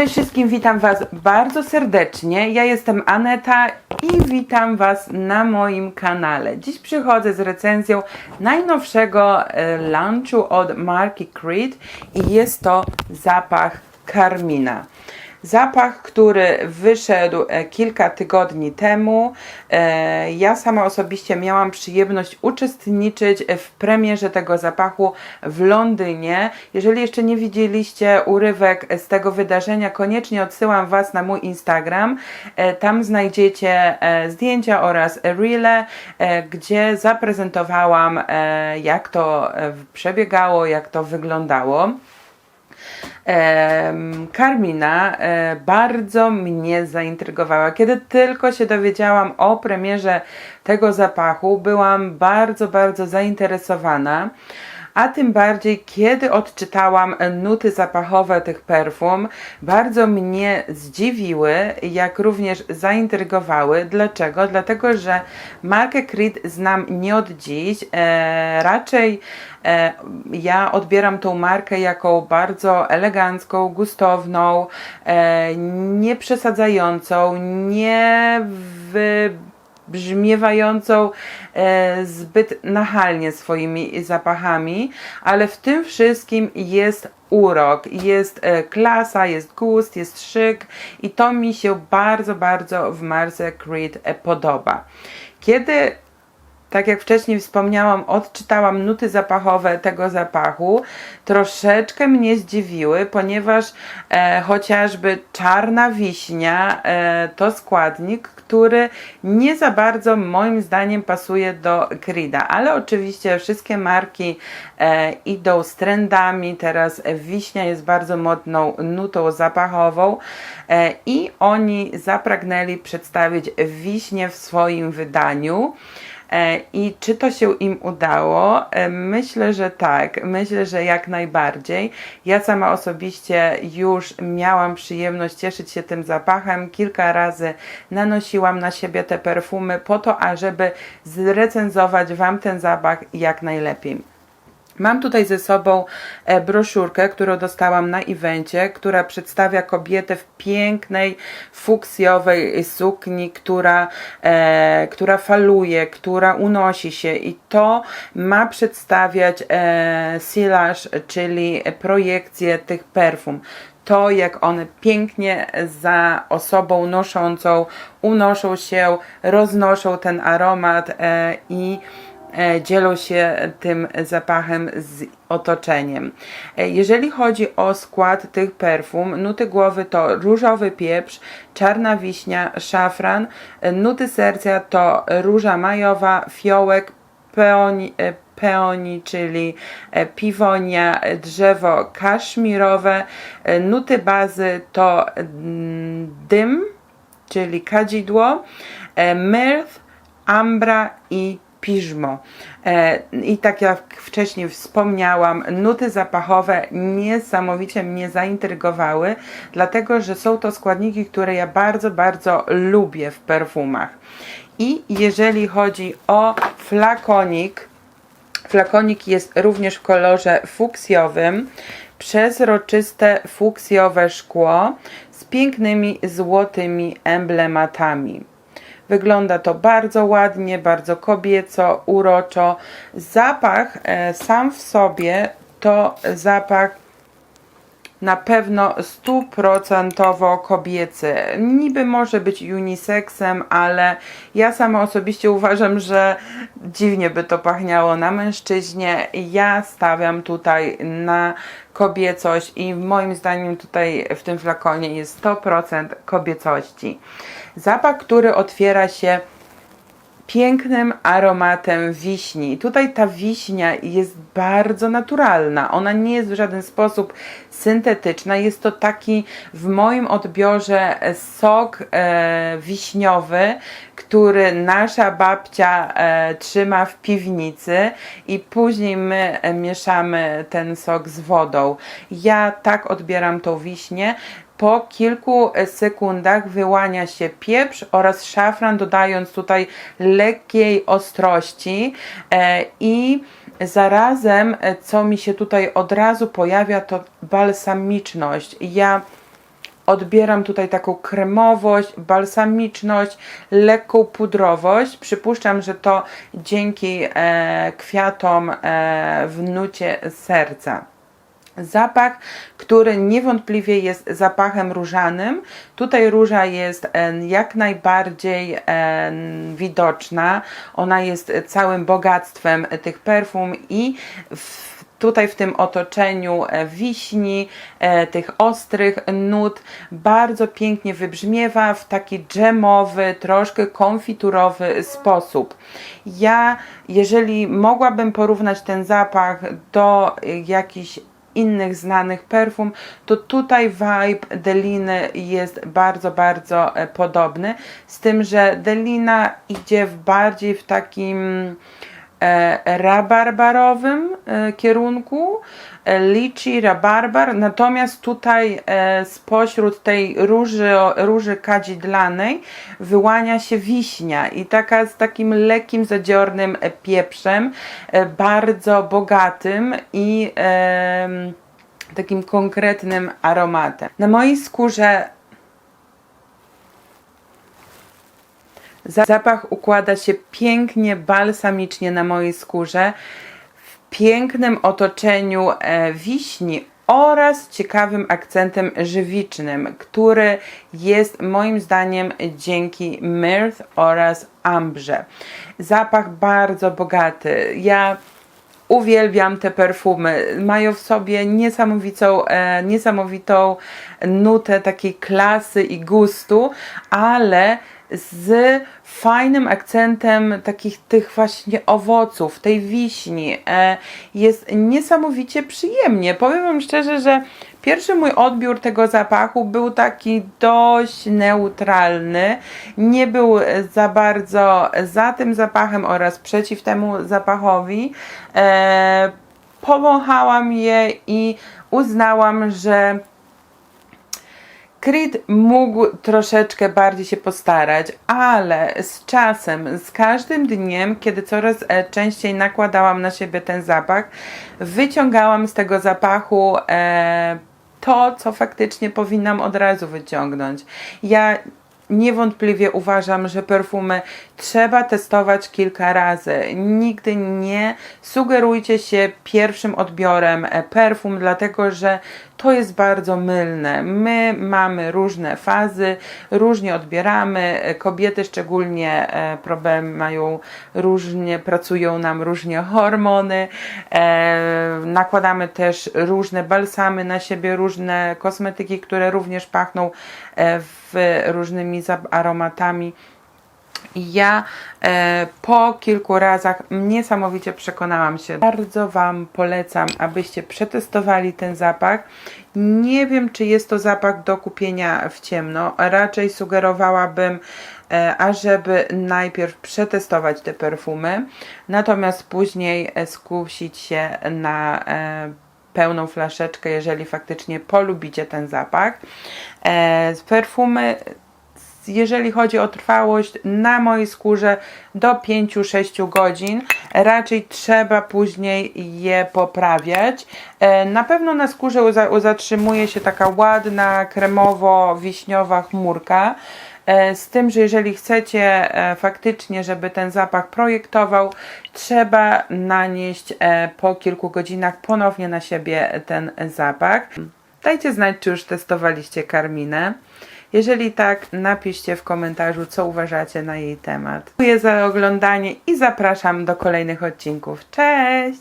Cześć wszystkim, witam Was bardzo serdecznie. Ja jestem Aneta i witam Was na moim kanale. Dziś przychodzę z recenzją najnowszego e, lunchu od marki Creed i jest to zapach Carmina. Zapach, który wyszedł e, kilka tygodni temu. E, Ja sama osobiście miałam przyjemność uczestniczyć w premierze tego zapachu w Londynie. Jeżeli jeszcze nie widzieliście urywek z tego wydarzenia, koniecznie odsyłam Was na mój Instagram. E, Tam znajdziecie zdjęcia oraz reele, gdzie zaprezentowałam, jak to przebiegało, jak to wyglądało. Em, Carmina e, bardzo mnie zaintrygowała. Kiedy tylko się dowiedziałam o premierze tego zapachu, byłam bardzo, bardzo zainteresowana. A tym bardziej, kiedy odczytałam nuty zapachowe tych perfum, bardzo mnie zdziwiły, jak również zaintrygowały. Dlaczego? Dlatego, że markę Creed znam nie od dziś. E, raczej e, ja odbieram tą markę jako bardzo elegancką, gustowną, e, nie nie brzmiewającą e, zbyt nachalnie swoimi zapachami, ale w tym wszystkim jest urok, jest e, klasa, jest gust, jest szyk i to mi się bardzo, bardzo w marce Creed e, podoba. Kiedy tak jak wcześniej wspomniałam, odczytałam nuty zapachowe tego zapachu. Troszeczkę mnie zdziwiły, ponieważ e, chociażby czarna wiśnia e, to składnik, który nie za bardzo moim zdaniem pasuje do Creeda, ale oczywiście wszystkie marki e, idą z trendami. Teraz wiśnia jest bardzo modną nutą zapachową e, i oni zapragnęli przedstawić wiśnię w swoim wydaniu. E, I czy to się im udało? E, Myślę, że tak. Myślę, że jak najbardziej. Ja sama osobiście już miałam przyjemność cieszyć się tym zapachem. Kilka razy nanosiłam na siebie te perfumy po to, ażeby zrecenzować Wam ten zapach jak najlepiej. Mam tutaj ze sobą e, broszurkę, którą dostałam na evencie, która przedstawia kobietę w pięknej, fuksjowej sukni, która, e, która faluje, która unosi się. I to ma przedstawiać e, silage, czyli projekcję tych perfum. To, jak one pięknie za osobą noszącą unoszą się, roznoszą ten aromat e, i dzielą się tym zapachem z otoczeniem. E, Jeżeli chodzi o skład tych perfum, nuty głowy to różowy pieprz, czarna wiśnia, szafran, e, nuty serca to róża majowa, fiołek, peoni, e, peoni, czyli e, piwonia, e, drzewo kaszmirowe, e, nuty bazy to mm, dym, czyli kadzidło, e, myrth, ambra i piżmo. E, I tak jak wcześniej wspomniałam, nuty zapachowe niesamowicie mnie zaintrygowały, dlatego że są to składniki, które ja bardzo, bardzo lubię w perfumach. I jeżeli chodzi o flakonik, flakonik jest również w kolorze fuksjowym, przezroczyste fuksjowe szkło z pięknymi złotymi emblematami. Wygląda to bardzo ładnie, bardzo kobieco, uroczo. Zapach e, sam w sobie to zapach na pewno stuprocentowo kobiecy. Niby może być unisexem, ale ja sama osobiście uważam, że dziwnie by to pachniało na mężczyźnie. Ja stawiam tutaj na kobiecość i moim zdaniem tutaj w tym flakonie jest 100% kobiecości. Zapach, który otwiera się pięknym aromatem wiśni. Tutaj ta wiśnia jest bardzo naturalna. Ona nie jest w żaden sposób syntetyczna. Jest to taki w moim odbiorze sok e, wiśniowy, który nasza babcia e, trzyma w piwnicy i później my mieszamy ten sok z wodą. Ja tak odbieram tą wiśnię. Po kilku sekundach wyłania się pieprz oraz szafran, dodając tutaj lekkiej ostrości e, i zarazem, e, co mi się tutaj od razu pojawia, to balsamiczność. Ja odbieram tutaj taką kremowość, balsamiczność, lekką pudrowość. Przypuszczam, że to dzięki e, kwiatom e, w nucie serca. Zapach, który niewątpliwie jest zapachem różanym. Tutaj róża jest e, jak najbardziej e, widoczna. Ona jest całym bogactwem tych perfum i w tutaj w tym otoczeniu e, wiśni, tych ostrych nut, bardzo pięknie wybrzmiewa w taki dżemowy, troszkę konfiturowy sposób. Ja, jeżeli mogłabym porównać ten zapach do jakichś innych znanych perfum, to tutaj vibe Deliny jest bardzo, bardzo e, podobny, z tym, że Delina idzie w bardziej w takim rabarbarowym e, kierunku, e, liczy, rabarbar, natomiast tutaj e, spośród tej róży, róży kadzidlanej wyłania się wiśnia i taka z takim lekkim, zadziornym e, pieprzem, e, bardzo bogatym i takim konkretnym aromatem. Na mojej skórze Zapach układa się pięknie, balsamicznie na mojej skórze, w pięknym otoczeniu e, wiśni oraz ciekawym akcentem żywicznym, który jest moim zdaniem dzięki myrth oraz ambrze. Zapach bardzo bogaty. Ja uwielbiam te perfumy. Mają w sobie niesamowitą, e, niesamowitą nutę takiej klasy i gustu, ale z fajnym akcentem takich tych właśnie owoców, tej wiśni. E, jest niesamowicie przyjemnie. Powiem Wam szczerze, że pierwszy mój odbiór tego zapachu był taki dość neutralny. Nie był za bardzo za tym zapachem oraz przeciw temu zapachowi. E, powąchałam je i uznałam, że Creed mógł troszeczkę bardziej się postarać, ale z czasem, z każdym dniem, kiedy coraz e, częściej nakładałam na siebie ten zapach, wyciągałam z tego zapachu e, to, co faktycznie powinnam od razu wyciągnąć. Ja niewątpliwie uważam, że perfumy trzeba testować kilka razy. Nigdy nie sugerujcie się pierwszym odbiorem e, perfum, dlatego że to jest bardzo mylne. My mamy różne fazy, różnie odbieramy. Kobiety szczególnie e, problem mają różnie, pracują nam różnie hormony. E, nakładamy też różne balsamy na siebie, różne kosmetyki, które również pachną e, w różnymi aromatami. Ja e, po kilku razach niesamowicie przekonałam się. Bardzo Wam polecam, abyście przetestowali ten zapach. Nie wiem, czy jest to zapach do kupienia w ciemno. Raczej sugerowałabym, e, ażeby najpierw przetestować te perfumy, natomiast później e, skusić się na e, pełną flaszeczkę, jeżeli faktycznie polubicie ten zapach. E, perfumy jeżeli chodzi o trwałość na mojej skórze do 5-6 godzin. Raczej trzeba później je poprawiać. E, na pewno na skórze zatrzymuje się taka ładna, kremowo-wiśniowa chmurka. E, z tym, że jeżeli chcecie e, faktycznie, żeby ten zapach projektował, trzeba nanieść po kilku godzinach ponownie na siebie ten zapach. Dajcie znać, czy już testowaliście karminę. Jeżeli tak, napiszcie w komentarzu, co uważacie na jej temat. Dziękuję za oglądanie i zapraszam do kolejnych odcinków. Cześć!